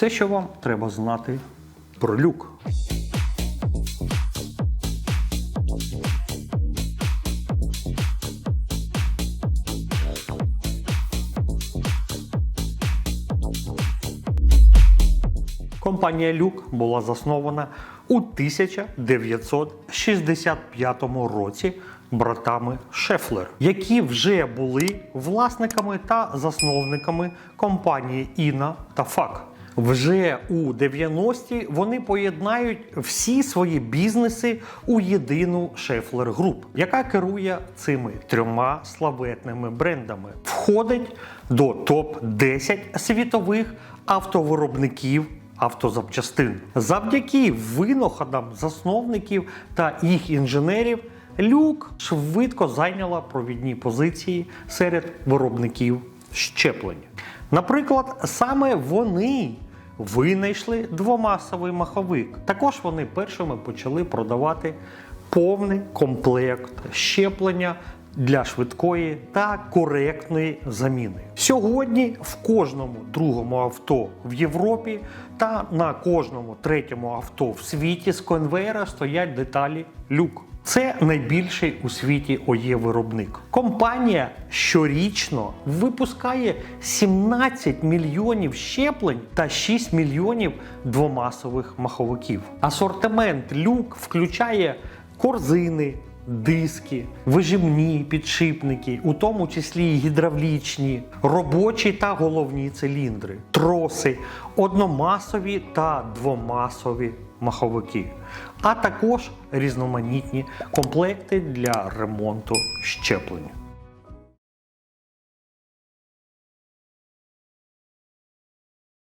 Все, що вам треба знати про люк. Компанія Люк була заснована у 1965 році братами Шефлер, які вже були власниками та засновниками компанії Іна та ФАК. Вже у 90-ті вони поєднають всі свої бізнеси у єдину Шефлер Груп, яка керує цими трьома славетними брендами. Входить до топ 10 світових автовиробників автозапчастин. Завдяки винаходам засновників та їх інженерів. Люк швидко зайняла провідні позиції серед виробників щеплень. Наприклад, саме вони винайшли двомасовий маховик. Також вони першими почали продавати повний комплект щеплення для швидкої та коректної заміни. Сьогодні в кожному другому авто в Європі та на кожному третьому авто в світі з конвейера стоять деталі люк. Це найбільший у світі ОЄ виробник. Компанія щорічно випускає 17 мільйонів щеплень та 6 мільйонів двомасових маховиків. Асортимент люк включає корзини, диски, вижимні підшипники, у тому числі і гідравлічні, робочі та головні циліндри, троси, одномасові та двомасові маховики, а також різноманітні комплекти для ремонту щеплень.